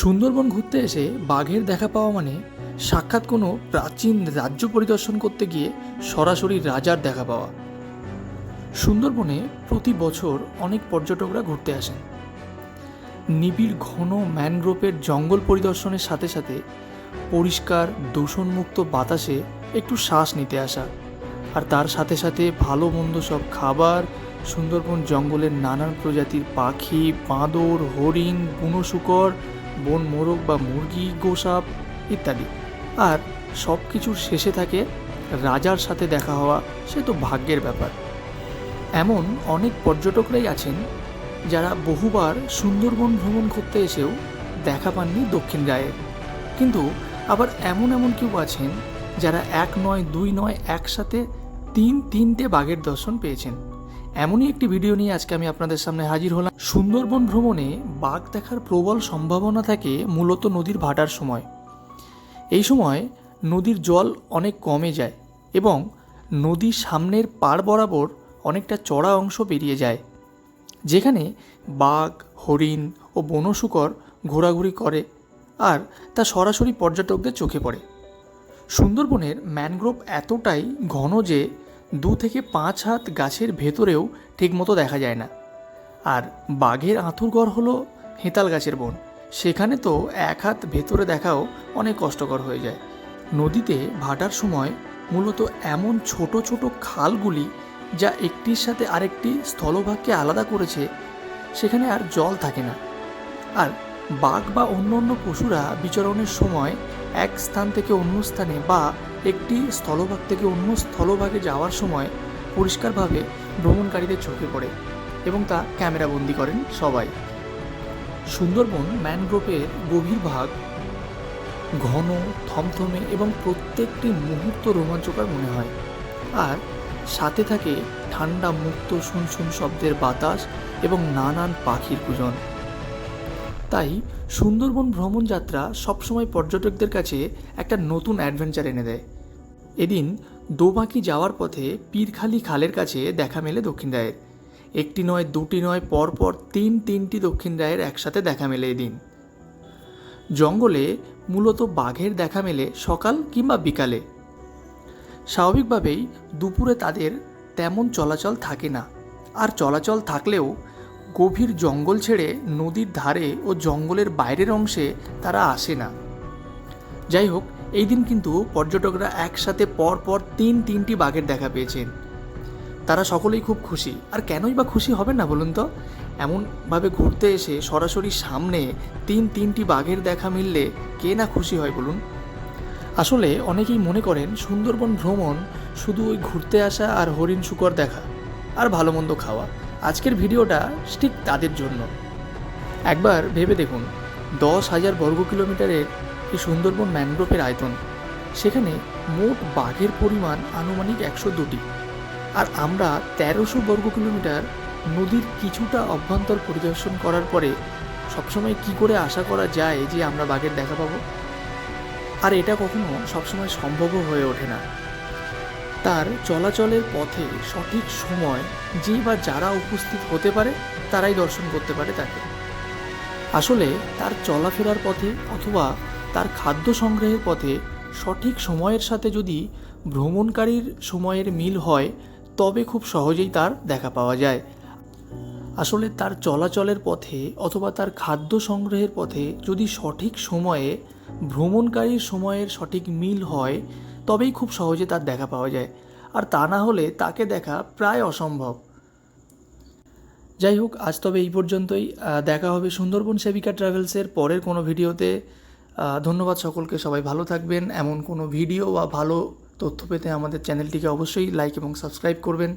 সুন্দরবন ঘুরতে এসে বাঘের দেখা পাওয়া মানে সাক্ষাৎ কোনো প্রাচীন রাজ্য পরিদর্শন করতে গিয়ে সরাসরি রাজার দেখা পাওয়া। সুন্দরবনে প্রতি বছর অনেক পর্যটকরা ঘুরতে আসেন। নিবিড় ঘন ম্যানগ্রোভের জঙ্গল পরিদর্শনের সাথে সাথে পরিষ্কার, দূষণমুক্ত বাতাসে একটু শ্বাস নিতে আসা। আর তার সাথে সাথে ভালো মন্দ সব খাবার, সুন্দরবন জঙ্গলের নানান প্রজাতির পাখি, বাঁদর, হরিণ, বুনো শুকর বন মোরগ বা মুরগি, গোসাপ ইত্যাদি। আর সব কিছুর শেষে থাকে রাজার সাথে দেখা হওয়া, সে তো ভাগ্যের ব্যাপার। এমন অনেক পর্যটকরাই আছেন যারা বহুবার সুন্দরবন ভ্রমণ করতে এসেও দেখা পাননি দক্ষিণ রায়ের কিন্তু আবার এমন এমন কেউ আছেন যারা এক নয়, দুই নয়, একসাথে তিন তিনটে বাঘের দর্শন পেয়েছেন। এমনই একটি ভিডিও নিয়ে আজকে আমি আপনাদের সামনে হাজির হলাম। সুন্দরবন ভ্রমণে বাঘ দেখার প্রবল সম্ভাবনা থাকে মূলত নদীর ভাটার সময়। এই সময় নদীর জল অনেক কমে যায় এবং নদীর সামনের পাড় বরাবর অনেকটা চড়া অংশ বেরিয়ে যায়, যেখানে বাঘ, হরিণ ও বনশুকর ঘোরাঘুরি করে আর তা সরাসরি পর্যটকদের চোখে পড়ে। সুন্দরবনের ম্যানগ্রোভ এতটাই ঘন যে দু থেকে পাঁচ হাত গাছের ভেতরেও ঠিকমতো দেখা যায় না। আর বাঘের আঁতুরঘর হলো হেতাল গাছের বন। সেখানে তো এক হাত ভেতরে দেখাও অনেক কষ্টকর হয়ে যায়। নদীতে ভাটার সময় মূলত এমন ছোট ছোট খালগুলি যা একটির সাথে আরেকটি স্থলভাগকে আলাদা করেছে, সেখানে আর জল থাকে না। আর বাঘ বা অন্য অন্য পশুরা বিচরণের সময় এক স্থান থেকে অন্য স্থানে বা একটি স্থলভাগ থেকে অন্য স্থলভাগে যাওয়ার সময় পরিষ্কারভাবে ভ্রমণকারীদের চোখে পড়ে এবং তা ক্যামেরাবন্দি করেন সবাই। সুন্দরবন ম্যানগ্রোভের গভীর ভাগ ঘন, থমথমে এবং প্রত্যেকটি মুহূর্ত রোমাঞ্চকর মনে হয়। আর সাথে থাকে ঠান্ডা, মুক্ত, শুনশুন শব্দের বাতাস এবং নানান পাখির পূজন তাই সুন্দরবন ভ্রমণ যাত্রা সবসময় পর্যটকদের কাছে একটা নতুন অ্যাডভেঞ্চার এনে দেয়। এদিন দোবাঁকি যাওয়ার পথে পীরখালি খালের কাছে দেখা মেলে দক্ষিণ রায়ের। একটি নয়, দুটি নয় পরপর তিন, তিনটি দক্ষিণ রায়ের একসাথে দেখা মেলে এদিন। জঙ্গলে মূলত বাঘের দেখা মেলে সকাল কিংবা বিকালে। স্বাভাবিকভাবেই দুপুরে তাদের তেমন চলাচল থাকে না। আর চলাচল থাকলেও গভীর জঙ্গল ছেড়ে নদীর ধারে ও জঙ্গলের বাইরের অংশে তারা আসে না। যাই হোক, এই দিন কিন্তু পর্যটকরা একসাথে পর পর তিন তিনটি বাঘের দেখা পেয়েছেন। তারা সকলেই খুব খুশি। আর কেনই বা খুশি হবে না বলুন তো? এমনভাবে ঘুরতে এসে সরাসরি সামনে তিন তিনটি বাঘের দেখা মিললে কে না খুশি হয় বলুন? আসলে অনেকেই মনে করেন সুন্দরবন ভ্রমণ শুধু ওই ঘুরতে আসা আর হরিণ শুকর দেখা আর ভালো মন্দ খাওয়া। আজকের ভিডিওটা ঠিক তাদের জন্য। একবার ভেবে দেখুন, দশ হাজার বর্গ কিলোমিটারের এই সুন্দরবন ম্যানগ্রোভের আয়তন, সেখানে মোট বাঘের পরিমাণ আনুমানিক একশো দুটি। আর আমরা তেরোশো বর্গ কিলোমিটার নদীর কিছুটা অভ্যন্তর পরিদর্শন করার পরে সবসময় কি করে আশা করা যায় যে আমরা বাঘের দেখা পাবো? আর এটা কখনো সবসময় সম্ভবও হয়ে ওঠে না। তার চলাচলের পথে সঠিক সময় যে বা যারা উপস্থিত হতে পারে, তারাই দর্শন করতে পারে তাকে। আসলে তার চলাফেরার পথে অথবা তার খাদ্য সংগ্রহের পথে সঠিক সময়ের সাথে যদি ভ্রমণকারীর সময়ের মিল হয়, তবে খুব সহজেই তার দেখা পাওয়া যায়। আসলে তার চলাচলের পথে অথবা তার খাদ্য সংগ্রহের পথে যদি সঠিক সময়ে ভ্রমণকারীর সময়ের সঠিক মিল হয় তবেই খুব সহজে তার দেখা পাওয়া যায়, আর তা না হলে তাকে দেখা প্রায় অসম্ভব। যাই হোক আজ তবে এই পর্যন্তই। দেখা হবে সুন্দরবন সেবিকা ট্রাভেলসের পরের কোনো ভিডিওতে। ধন্যবাদ সকলকে, সবাই ভালো থাকবেন। এমন কোনো ভিডিও বা ভালো তথ্য পেতে আমাদের চ্যানেলটিকে অবশ্যই লাইক এবং সাবস্ক্রাইব করবেন।